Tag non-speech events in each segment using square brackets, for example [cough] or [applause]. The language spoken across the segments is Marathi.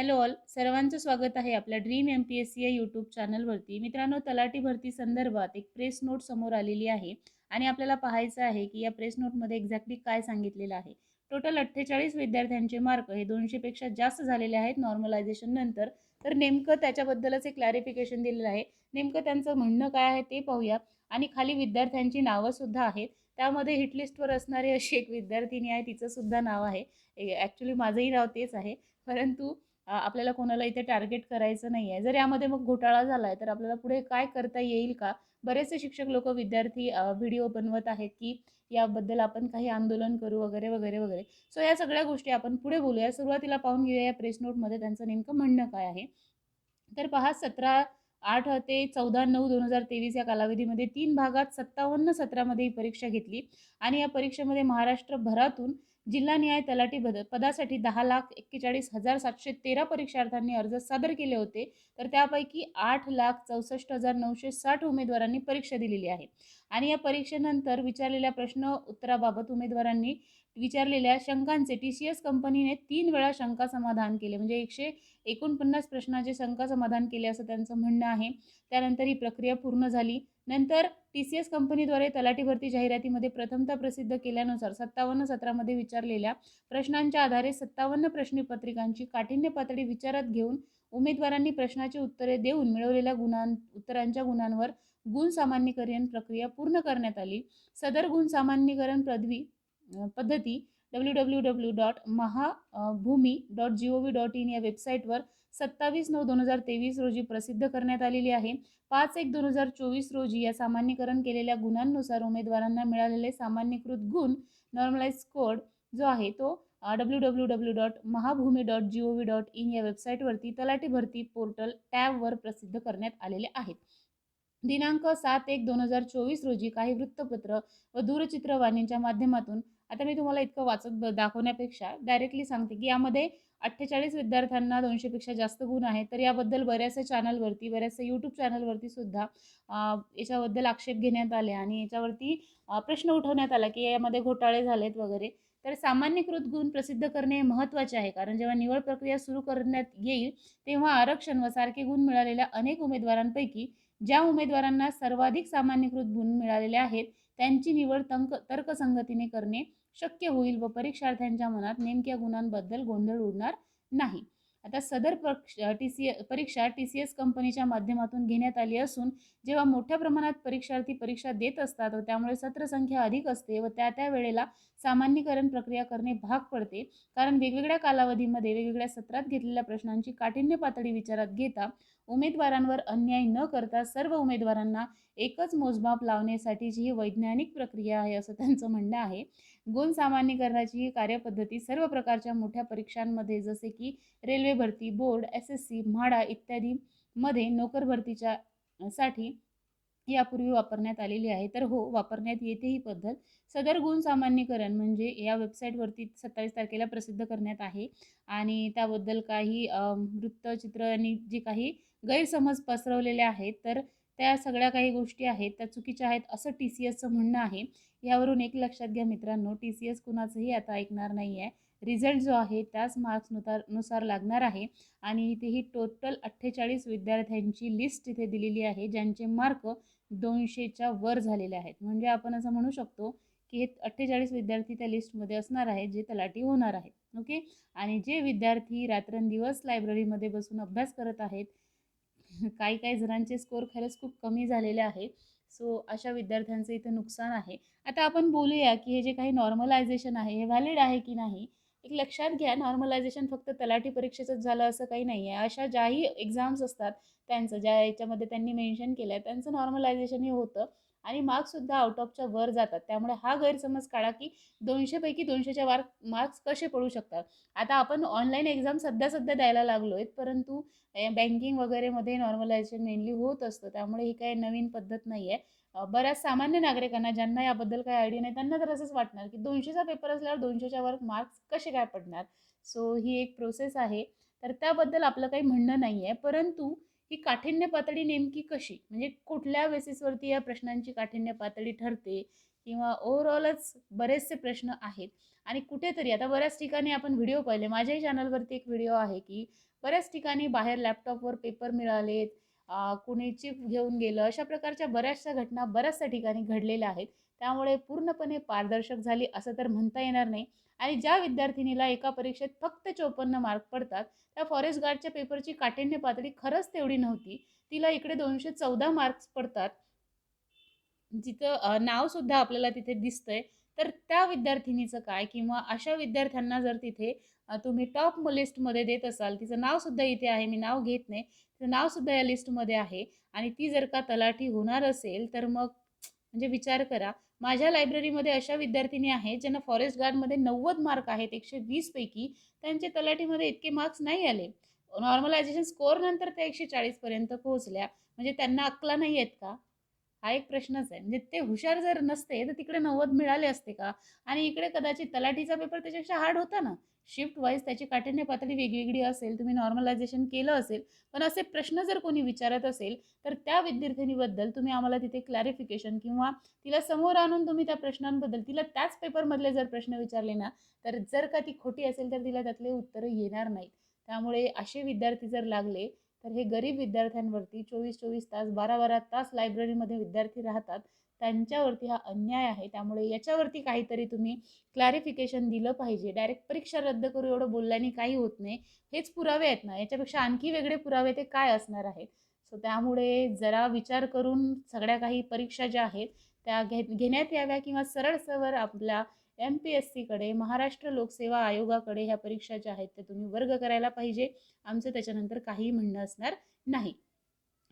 हॅलो ऑल सर्वांचं स्वागत आहे आपल्या dream M P S C या यूट्यूब चॅनलवरती मित्रांनो तलाठी भरती संदर्भात एक प्रेस नोट समोर आलेली आहे आणि आपल्याला पाहायचं आहे की या प्रेस नोटमध्ये एक्झॅक्टली काय सांगितलेलं आहे. टोटल अठ्ठेचाळीस विद्यार्थ्यांचे मार्क हे दोनशेपेक्षा जास्त झालेले आहेत नॉर्मलायझेशन नंतर. तर नेमकं त्याच्याबद्दलच एक क्लॅरिफिकेशन दिलेलं आहे. नेमकं त्यांचं म्हणणं काय आहे ते पाहूया. आणि खाली विद्यार्थ्यांची नावंसुद्धा आहेत. त्यामध्ये हिटलिस्टवर असणारी अशी एक विद्यार्थिनी आहे तिचंसुद्धा नाव आहे. ॲक्च्युली माझंही नाव तेच आहे. परंतु आपल्याला कोणाला इथे टार्गेट करायचं नाही आहे जर यामध्ये मग घोटाळा झाला आहे तर आपल्याला पुढे काय करता येईल का? बरेचसे शिक्षक लोक विद्यार्थी व्हिडिओ बनवत आहेत की याबद्दल आपण काही आंदोलन करू वगैरे वगैरे वगैरे. सो या सगळ्या गोष्टी आपण पुढे बोलूया. सुरुवातीला पाहून घेऊया या प्रेस नोटमध्ये त्यांचं नेमकं म्हणणं काय आहे. तर पहा सतरा आठ ते चौदा नऊ दोन हजार तेवीस या कालावधीमध्ये तीन भागात सत्तावन्न सत्रामध्ये ही परीक्षा घेतली आणि या परीक्षेमध्ये महाराष्ट्रभरातून जिल्हा न्याय तलाठी पद पदासाठी दहा लाख एक्केचाळीस हजार सातशे तेरा परीक्षार्थ्यांनी अर्ज सादर केले होते. तर त्यापैकी आठ लाख चौसष्ट हजार नऊशे साठ उमेदवारांनी परीक्षा दिलेली आहे. आणि या परीक्षेनंतर विचारलेल्या प्रश्न उत्तराबाबत उमेदवारांनी विचारलेल्या शंकांचे टी सी एस कंपनीने तीन वेळा शंका समाधान केले. म्हणजे एकशे एकोणपन्नास प्रश्नाचे शंका समाधान केले असं त्यांचं म्हणणं आहे. त्यानंतर ही प्रक्रिया पूर्ण झाली. नंतर टी सी एस कंपनीद्वारे तलाठी भरती जाहिरातीमध्ये प्रथमतः प्रसिद्ध केल्यानुसार सत्तावन्न सत्रामध्ये विचारलेल्या प्रश्नांच्या आधारे सत्तावन्न प्रश्नपत्रिकांची काठिण्य पातळी विचारात घेऊन उमेदवारांनी प्रश्नाची उत्तरे देऊन मिळवलेल्या गुणां उत्तरांच्या गुणांवर गुण सामान्यीकरण प्रक्रिया पूर्ण करण्यात आली. सदर गुण सामान्यीकरण पदवी पद्धती W W W dot Mahabhumi dot G O V dot in या वेबसाईटवर सत्तावीस नऊ दोन हजार तेवीस रोजी प्रसिद्ध करण्यात आलेली आहे. पाच एक दोन हजार चोवीस रोजी या सामान्यीकरण केलेल्या गुणांनुसार उमेदवारांना मिळालेले सामान्यीकृत गुण नॉर्मलाइज कोड जो आहे तो W W W dot Mahabhumi dot G O V dot in या वेबसाईटवरती तलाठी भरती पोर्टल टॅबवर प्रसिद्ध करण्यात आलेले आहेत. दिनांक सात एक दोन हजार चोवीस रोजी काही वृत्तपत्र व दूरचित्रवाणींच्या माध्यमातून आता मी तुम्हाला इतकं वाचत दाखवण्यापेक्षा डायरेक्टली सांगते की यामध्ये अठ्ठेचाळीस विद्यार्थ्यांना दोनशेपेक्षा जास्त गुण आहेत. तर याबद्दल बऱ्याचशा चॅनलवरती बऱ्याचशा यूट्यूब चॅनलवरती सुद्धा याच्याबद्दल आक्षेप घेण्यात आले आणि याच्यावरती प्रश्न उठवण्यात आला की यामध्ये घोटाळे झालेत वगैरे. तर सामान्यकृत गुण प्रसिद्ध करणे हे महत्त्वाचे आहे. कारण जेव्हा निवड प्रक्रिया सुरू करण्यात येईल तेव्हा आरक्षण व सारखे गुण मिळालेल्या अनेक उमेदवारांपैकी ज्या उमेदवारांना सर्वाधिक सामान्यकृत गुण मिळालेले आहेत त्यांची निवड तंक तर्कसंगतीने करणे शक्य होईल व परीक्षार्थ्यांच्या मनात नेमक्या गुणांबद्दल गोंधळ उडणार नाही. आता सदर पक्ष टी सी परीक्षा टी सी एस कंपनीच्या माध्यमातून घेण्यात आली असून जेव्हा मोठ्या प्रमाणात परीक्षार्थी परीक्षा देत असतात व त्यामुळे सत्रसंख्या अधिक असते व त्या त्या वेळेला सामान्यीकरण प्रक्रिया करणे भाग पडते. कारण वेगवेगळ्या कालावधीमध्ये वेगवेगळ्या सत्रात घेतलेल्या प्रश्नांची काठिण्य पातळी विचारात घेता उमेदवारांवर अन्याय न करता सर्व उमेदवारांना एकच मोजमाप लावण्यासाठीची ही वैज्ञानिक प्रक्रिया आहे असं त्यांचं म्हणणं आहे. गुण सामान्यकरणाची ही कार्यपद्धती सर्व प्रकारच्या मोठ्या परीक्षांमध्ये जसे की रेल्वे भरती board S S C MHADA इत्यादीमध्ये नोकर भरतीच्या साठी यापूर्वी वापरण्यात आलेली आहे. तर हो वापरण्यात येते ही पद्धत. सदर गुण सामान्यकरण म्हणजे या वेबसाईटवरती सत्तावीस तारखेला प्रसिद्ध करण्यात आहे. आणि त्याबद्दल काही वृत्तचित्र आणि जी काही गैरसमज पसरवलेले आहेत तर त्या सगळ्या काही गोष्टी आहेत त्या चुकीच्या आहेत असं टी सी एसचं म्हणणं आहे. यावरून एक लक्षात घ्या मित्रांनो टी सी एस कुणाचंही आता ऐकणार नाही आहे रिझल्ट जो आहे त्याच मार्क्सनुसार नुसार लागणार आहे. आणि इथे ही टोटल अठ्ठेचाळीस विद्यार्थ्यांची लिस्ट इथे दिलेली आहे ज्यांचे मार्क दोनशेच्या वर झालेले आहेत. म्हणजे आपण असं म्हणू शकतो की हे अठ्ठेचाळीस विद्यार्थी त्या लिस्टमध्ये असणार आहेत जे तलाठी होणार आहेत. ओके? आणि जे विद्यार्थी रात्रंदिवस लायब्ररीमध्ये बसून अभ्यास करत आहेत [laughs] काही काही जणांचे स्कोर खरंच खूप कमी झालेले आहेत सो अशा विद्यार्थ्यांचं इथं नुकसान आहे. आता आपण बोलूया की हे जे काही नॉर्मलायझेशन आहे हे व्हॅलिड आहे की नाही? एक लक्षात घ्या नॉर्मलायझेशन फक्त तलाठी परीक्षेचंच झालं असं काही नाही आहे अशा ज्याही एक्झाम्स असतात त्यांचं ज्या याच्यामध्ये त्यांनी मेन्शन केलं आहे त्यांचं नॉर्मलायझेशन हे होतं. आणि मार्क्ससुद्धा आउट ऑफच्या वर जातात. त्यामुळे हा गैरसमज काढा की दोनशेपैकी दोनशेच्या वार मार्क्स कसे पडू शकतात? आता आपण ऑनलाईन एक्झाम सध्या सध्या द्यायला लागलो आहेत परंतु बँकिंग वगैरेमध्ये नॉर्मलायझेशन मेनली होत असतं. त्यामुळे ही काही नवीन पद्धत नाही आहे बऱ्याच सामान्य नागरिकांना ज्यांना याबद्दल काही आयडिया नाही त्यांना तर असंच वाटणार की दोनशेचा पेपर असल्यावर दोनशेच्या वर मार्क्स कसे काय पडणार? सो ही एक प्रोसेस आहे. तर त्याबद्दल आपलं काही म्हणणं नाही आहे परंतु ही काठिण्य पातळी नेमकी कशी? म्हणजे कुठल्या बेसिसवरती या प्रश्नांची काठिण्य पातळी ठरते? किंवा ओव्हरऑलच बरेचसे प्रश्न आहेत. आणि कुठेतरी आता बऱ्याच ठिकाणी आपण व्हिडिओ पाहिले. माझ्याही चॅनलवरती एक व्हिडिओ आहे की बऱ्याच ठिकाणी बाहेर लॅपटॉपवर पेपर मिळालेत. कुणी चिप घेऊन गेलं अशा प्रकारच्या बऱ्याचशा घटना बऱ्याचशा ठिकाणी घडलेल्या आहेत. त्यामुळे पूर्णपणे पारदर्शक झाली असं तर म्हणता येणार नाही. आणि ज्या विद्यार्थिनीला एका परीक्षेत फक्त चोपन्न मार्क पडतात त्या फॉरेस्ट गार्डच्या पेपरची काठिण्य पातळी खरंच तेवढी नव्हती. तिला इकडे दोनशे चौदा मार्क्स पडतात. जिथं नावसुद्धा आपल्याला तिथे दिसतंय. तर त्या विद्यार्थिनीचं काय? किंवा अशा विद्यार्थ्यांना जर तिथे तुम्ही टॉप लिस्टमध्ये देत असाल तिचं नावसुद्धा इथे आहे मी नाव घेत नाही तिचं नावसुद्धा या लिस्टमध्ये आहे आणि ती जर का तलाठी होणार असेल तर मग म्हणजे विचार करा. माझ्या लायब्ररीमध्ये अशा विद्यार्थिनी आहेत ज्यांना फॉरेस्ट गार्डमध्ये नव्वद मार्क आहेत एकशे वीसपैकी त्यांचे तलाठीमध्ये इतके मार्क्स नाही आले. नॉर्मलायझेशन स्कोअरनंतर त्या एकशे चाळीसपर्यंत पोहोचल्या. म्हणजे त्यांना अक्कला नाही आहेत का? हा एक प्रश्नच आहे. म्हणजे ते हुशार जर नसते तर तिकडे नव्वद मिळाले असते का? आणि इकडे कदाचित तलाठीचा पेपर त्याच्यापेक्षा हार्ड होता ना? शिफ्ट वाईज त्याची काठिण्य पातळी वेगवेगळी असेल तुम्ही नॉर्मलायझेशन केलं असेल पण असे प्रश्न जर कोणी विचारत असेल तर त्या विद्यार्थिनीबद्दल तुम्ही आम्हाला तिथे क्लॅरिफिकेशन किंवा तिला समोर आणून तुम्ही त्या प्रश्नांबद्दल तिला त्याच पेपरमधले जर प्रश्न विचारले ना तर जर का ती खोटी असेल तर तिला त्यातले उत्तरं येणार नाहीत. त्यामुळे असे विद्यार्थी जर लागले तर हे गरीब विद्यार्थ्यांवरती चोवीस चोवीस तास बारा बारा तास लायब्ररीमध्ये विद्यार्थी राहतात. त्यांच्यावरती हा अन्याय आहे. त्यामुळे याच्यावरती काहीतरी तुम्ही क्लॅरिफिकेशन दिलं पाहिजे. डायरेक्ट परीक्षा रद्द करू एवढं बोलल्याने काही होत नाही. हेच पुरावे आहेत ना. याच्यापेक्षा आणखी वेगळे पुरावे ते काय असणार आहेत? सो त्यामुळे जरा विचार करून सगळ्या काही परीक्षा ज्या आहेत त्या घे घेण्यात याव्या किंवा सरळ सवर आपल्या एम पी एस सीकडे महाराष्ट्र लोकसेवा आयोगाकडे ह्या परीक्षा ज्या आहेत त्या तुम्ही वर्ग करायला पाहिजे. आमचं त्याच्यानंतर काही म्हणणं असणार नाही.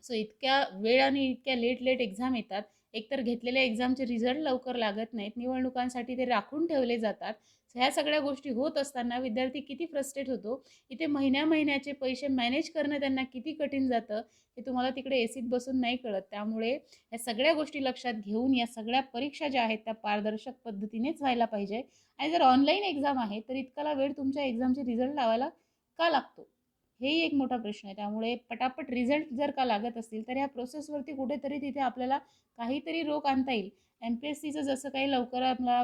सो इतक्या वेळ आणि इतक्या लेट लेट एक्झाम येतात एकतर घेतलेल्या एक्झामचे रिझल्ट लवकर लागत नाहीत निवडणुकांसाठी ते राखून ठेवले जातात. ह्या सगळ्या गोष्टी होत असताना विद्यार्थी किती फ्रस्ट्रेट होतो इथे महिन्या महिन्याचे पैसे मॅनेज करणं त्यांना किती कठीण जातं हे तुम्हाला तिकडे एसीत बसून नाही कळत. त्यामुळे या सगळ्या गोष्टी लक्षात घेऊन या सगळ्या परीक्षा ज्या आहेत त्या पारदर्शक पद्धतीनेच व्हायला पाहिजे. आणि जर ऑनलाईन एक्झाम आहे तर इतकाला वेळ तुमच्या एक्झामचे रिझल्ट लावायला का लागतो? हेही एक मोठा प्रश्न आहे. त्यामुळे पटापट रिझल्ट जर का लागत असतील तर ह्या प्रोसेसवरती कुठेतरी तिथे आपल्याला काहीतरी रोख आणता येईल. एम पी एस सीचं जसं काही लवकर आपला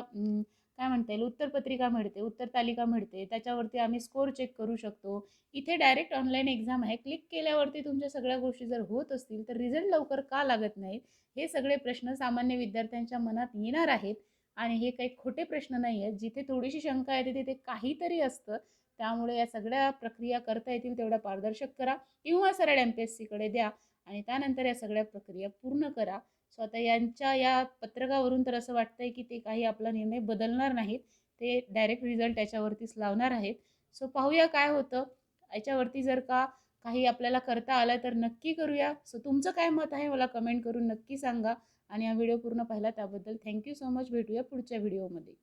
काय म्हणता येईल उत्तरपत्रिका मिळते उत्तर तालिका मिळते त्याच्यावरती आम्ही स्कोअर चेक करू शकतो. इथे डायरेक्ट ऑनलाईन एक्झाम आहे. क्लिक केल्यावरती तुमच्या सगळ्या गोष्टी जर होत असतील तर रिझल्ट लवकर का लागत नाहीत? हे सगळे प्रश्न सामान्य विद्यार्थ्यांच्या मनात येणार आहेत. आणि हे काही खोटे प्रश्न नाही आहेत. जिथे थोडीशी शंका येते तिथे काहीतरी असतं. त्यामुळे या सगळ्या प्रक्रिया करता येतील तेवढ्या पारदर्शक करा. किंवा सरळ एम पी एस सीकडे द्या आणि त्यानंतर या सगळ्या प्रक्रिया पूर्ण करा. सो आता यांच्या या पत्रकावरून तर असं वाटतंय की ते काही आपला निर्णय बदलणार नाहीत. ते डायरेक्ट रिझल्ट याच्यावरतीच लावणार आहेत. सो पाहूया काय होतं. याच्यावरती जर का काही आपल्याला करता आलं तर नक्की करूया. सो तुमचं काय मत आहे मला कमेंट करून नक्की सांगा. आणि हा व्हिडिओ पूर्ण पाहिला त्याबद्दल थँक्यू सो मच भेटूया पुढच्या व्हिडिओमध्ये